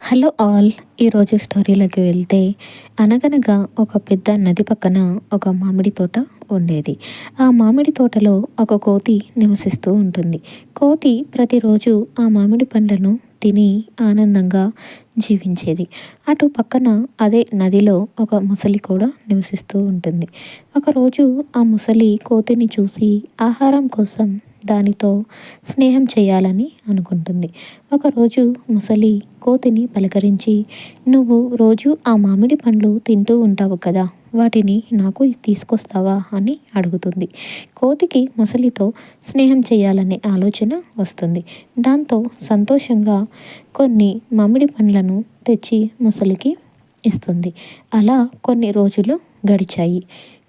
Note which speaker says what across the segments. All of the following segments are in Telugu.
Speaker 1: Hello all. ఈరోజు స్టోరీలోకి వెళ్తే అనగనగా ఒక పెద్ద నది పక్కన ఒక మామిడి తోట ఉండేది. ఆ మామిడి తోటలో ఒక కోతి నివసిస్తూ ఉంటుంది. కోతి ప్రతిరోజు ఆ మామిడి పండ్లను తిని ఆనందంగా జీవించేది. అటు పక్కన అదే నదిలో ఒక ముసలి కూడా నివసిస్తూ ఉంటుంది. ఒకరోజు ఆ ముసలి కోతిని చూసి ఆహారం కోసం దానితో స్నేహం చేయాలని అనుకుంటుంది. ఒకరోజు ముసలి కోతిని పలకరించి నువ్వు రోజు ఆ మామిడి పండ్లు తింటూ ఉంటావు కదా వాటిని నాకు తీసుకొస్తావా? అని అడుగుతుంది. కోతికి ముసలితో స్నేహం చేయాలనే ఆలోచన వస్తుంది. దాంతో సంతోషంగా కొన్ని మామిడి పండ్లను తెచ్చి ముసలికి ఇస్తుంది. అలా కొన్ని రోజులు గడిచాయి.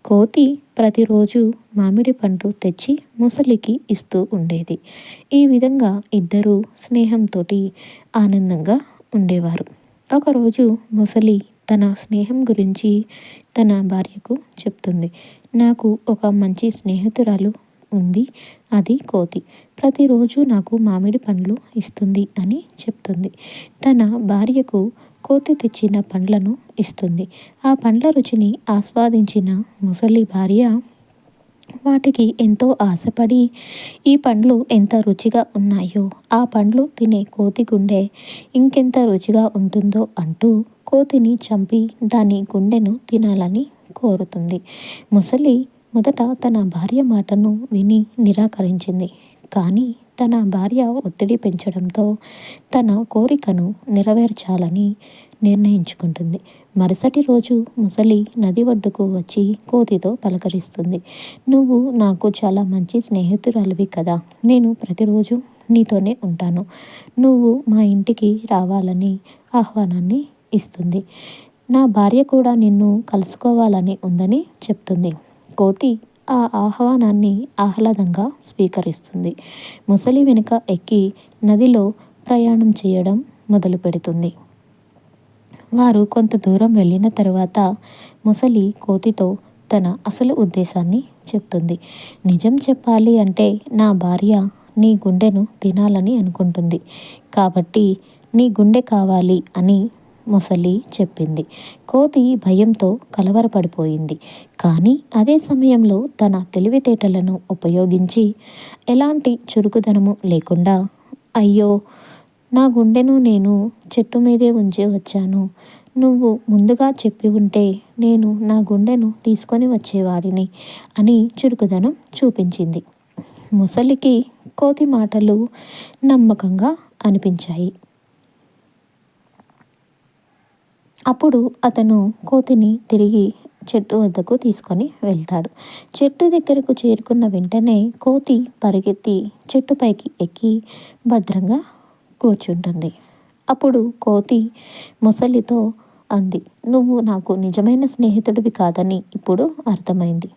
Speaker 1: కోతి ప్రతిరోజు మామిడి పండు తెచ్చి ముసలికి ఇస్తూ ఉండేది. ఈ విధంగా ఇద్దరూ స్నేహంతో ఆనందంగా ఉండేవారు. ఒకరోజు ముసలి తన స్నేహం గురించి తన భార్యకు చెప్తుంది. నాకు ఒక మంచి స్నేహితురాలు ఉంది అది కోతి. ప్రతిరోజు నాకు మామిడి పండ్లు ఇస్తుంది అని చెప్తుంది. తన భార్యకు కోతి తెచ్చిన పండ్లను ఇస్తుంది. ఆ పండ్ల రుచిని ఆస్వాదించిన ముసలి భార్య వాటికి ఎంతో ఆశపడి ఈ పండ్లు ఎంత రుచిగా ఉన్నాయో ఆ పండ్లు తినే కోతి గుండె ఇంకెంత రుచిగా ఉంటుందో అంటూ కోతిని చంపి దాని గుండెను తినాలని కోరుతుంది. ముసలి మొదట తన భార్య మాటను విని నిరాకరించింది. కానీ తన భార్య ఒత్తిడి పెంచడంతో తన కోరికను నెరవేర్చాలని నిర్ణయించుకుంటుంది. మరుసటి రోజు ముసలి నది ఒడ్డుకు వచ్చి కోతితో పలకరిస్తుంది. నువ్వు నాకు చాలా మంచి స్నేహితురాలివి కదా. నేను ప్రతిరోజు నీతోనే ఉంటాను. నువ్వు మా ఇంటికి రావాలని ఆహ్వానాన్ని ఇస్తుంది. నా భార్య కూడా నిన్ను కలుసుకోవాలని ఉందని చెప్తుంది. కోతి ఆ ఆహ్వానాన్ని ఆహ్లాదంగా స్వీకరిస్తుంది. ముసలి వెనుక ఎక్కి నదిలో ప్రయాణం చేయడం మొదలు పెడుతుంది. వారు కొంత దూరం వెళ్ళిన తర్వాత ముసలి కోతితో తన అసలు ఉద్దేశాన్ని చెప్తుంది. నిజం చెప్పాలి అంటే నా భార్య నీ గుండెను తినాలని అనుకుంటుంది. కాబట్టి నీ గుండె కావాలి అని మొసలి చెప్పింది. కోతి భయంతో కలవరపడిపోయింది. కానీ అదే సమయంలో తన తెలివితేటలను ఉపయోగించి ఎలాంటి చురుకుదనము లేకుండా అయ్యో నా గుండెను నేను చెట్టు మీదే ఉంచి వచ్చాను. నువ్వు ముందుగా చెప్పి ఉంటే నేను నా గుండెను తీసుకొని వచ్చేవాడిని అని చురుకుదనం చూపించింది. ముసలికి కోతి మాటలు నమ్మకంగా అనిపించాయి. అప్పుడు అతను కోతిని తిరిగి చెట్టు వద్దకు తీసుకొని వెళ్తాడు. చెట్టు దగ్గరకు చేరుకున్న వెంటనే కోతి పరిగెత్తి చెట్టుపైకి ఎక్కి భద్రంగా కూర్చుంటుంది. అప్పుడు కోతి ముసలితో అంది నువ్వు నాకు నిజమైన స్నేహితుడివి కాదని ఇప్పుడు అర్థమైంది.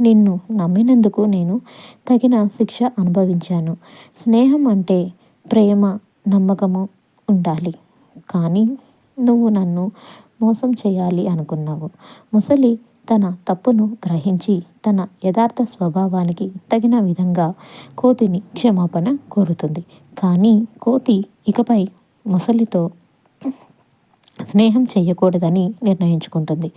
Speaker 1: నిన్ను నమ్మినందుకు నేను తగిన శిక్ష అనుభవించాను. స్నేహం అంటే ప్రేమ నమ్మకము ఉండాలి. కానీ నువ్వు నన్ను మోసం చేయాలి అనుకున్నావు. ముసలి తన తప్పును గ్రహించి తన యథార్థ స్వభావానికి తగిన విధంగా కోతిని క్షమాపణ కోరుతుంది. కానీ కోతి ఇకపై ముసలితో స్నేహం చేయకూడదని నిర్ణయించుకుంటుంది.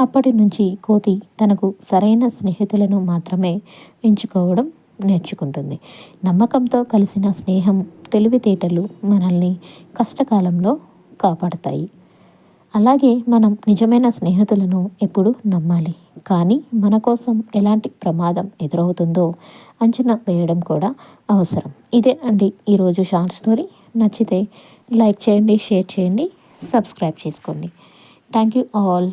Speaker 1: అప్పటి నుంచి కోతి తనకు సరైన స్నేహితులను మాత్రమే ఎంచుకోవడం నేర్చుకుంటుంది. నమ్మకంతో కలిసిన స్నేహం తెలివితేటలు మనల్ని కష్టకాలంలో కాపాడతాయి. అలాగే మనం నిజమైన స్నేహితులను ఎప్పుడు నమ్మాలి. కానీ మన కోసం ఎలాంటి ప్రమాదం ఎదురవుతుందో అంచనా వేయడం కూడా అవసరం. ఇదే అండి ఈరోజు షార్ట్ స్టోరీ. నచ్చితే లైక్ చేయండి షేర్ చేయండి సబ్స్క్రైబ్ చేసుకోండి. Thank you all.